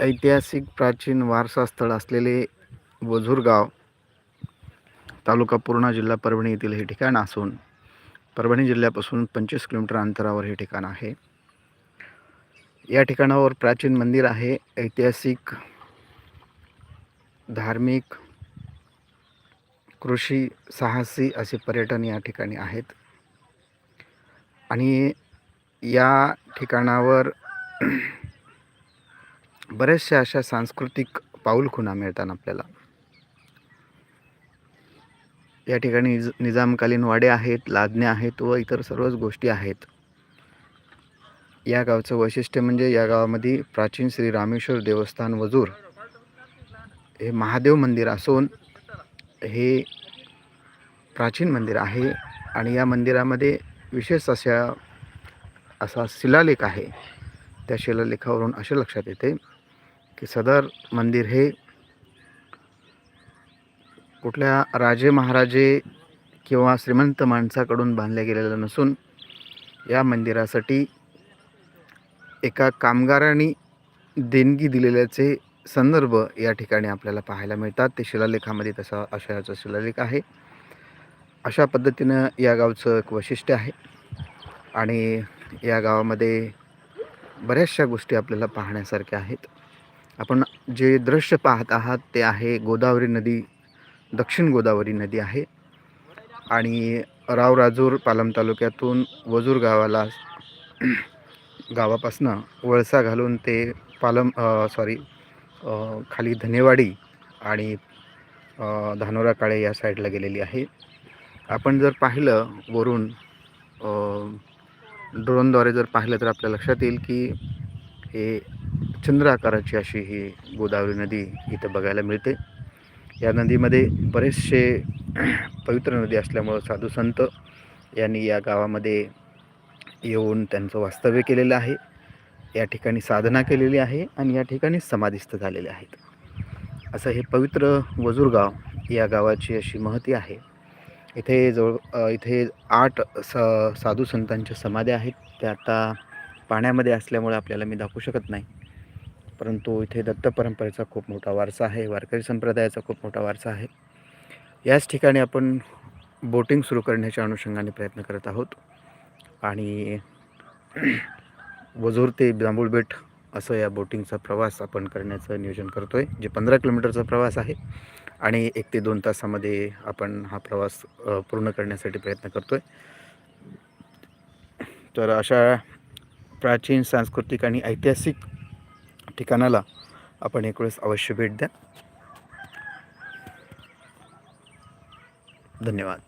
ऐतिहासिक प्राचीन वारसा स्थळ असलेले वझुरगाव तालुका पूर्णा जिल्हा परभणी येथील हे ठिकाण असून परभणी जिल्ह्यापासून पंचवीस किलोमीटर अंतरावर हे ठिकाण आहे. या ठिकाणावर प्राचीन मंदिर आहे. ऐतिहासिक धार्मिक कृषी साहसी असे पर्यटन या ठिकाणी आहेत. आणि या ठिकाणावर बऱ्याचशा अशा सांस्कृतिक पाऊलखुणा मिळतात आपल्याला. या ठिकाणी निज निजामकालीन वाडे आहेत लादण्या आहेत व इतर सर्वच गोष्टी आहेत. या गावचं वैशिष्ट्य म्हणजे या गावामध्ये प्राचीन श्री रामेश्वर देवस्थान वजूर हे महादेव मंदिर असून हे प्राचीन मंदिर आहे आणि या मंदिरामध्ये विशेष अशा असा शिलालेख आहे. त्या शिलालेखावरून असे लक्षात येते. की सदर मंदिर हे कुठल्या राजे महाराजे किंवा श्रीमंत माणसाकडून बांधले गेलेलं नसून या मंदिरासाठी एका कामगारांनी देणगी दिलेल्याचे संदर्भ या ठिकाणी आपल्याला पाहायला मिळतात. ते शिलालेखामध्ये तसा आशयाचा शिलालेख आहे. अशा पद्धतीनं या गावचं एक वैशिष्ट्य आहे आणि या गावामध्ये बऱ्याचशा गोष्टी आपल्याला पाहण्यासारख्या आहेत. आपण जे दृश्य पाहत आहात ते आहे गोदावरी नदी दक्षिण गोदावरी नदी आहे. आणि रावराजूर पालम तालुक्यातून वजूर गावाला गावापासनं वळसा घालून ते पालम सॉरी खाली धनेवाडी आणि धानोरा काळे या साईडला गेलेली आहे. आपण जर पाहिलं वरून ड्रोनद्वारे जर पाहिलं तर आपल्या लक्षात येईल की हे चंद्र आकाराची अशी ही गोदावरी नदी इथं बघायला मिळते. या नदीमध्ये बरेचसे पवित्र नदी असल्यामुळं साधू संत यांनी या गावामध्ये येऊन त्यांचं वास्तव्य केलेलं आहे. या ठिकाणी साधना केलेली आहे आणि या ठिकाणी समाधिस्थ झालेले आहेत. असं हे पवित्र वजूर गाव या गावाची अशी महती आहे. इथे जवळ इथे आठ स साधू संतांच्या समाध्या आहेत. त्या आता पाण्यामध्ये असल्यामुळे आपल्याला मी दाखवू शकत नाही. परंतु इथे दत्त परंपरेचा खूप मोठा वारसा आहे वारकरी संप्रदायाचा खूप मोठा वारसा आहे. याच ठिकाणी आपण बोटिंग सुरू करण्याच्या अनुषंगाने प्रयत्न करत आहोत. आणि वजूर ते जांभूळबेट असं या बोटिंगचा प्रवास आपण करण्याचं नियोजन करतो आहे जे पंधरा किलोमीटरचा प्रवास आहे. आणि एक ते दोन तासामध्ये आपण हा प्रवास पूर्ण करण्यासाठी प्रयत्न करतो आहे तर अशा प्राचीन सांस्कृतिक आणि ऐतिहासिक ठिकाणाला आपण एक वेळेस अवश्य भेट द्या. धन्यवाद.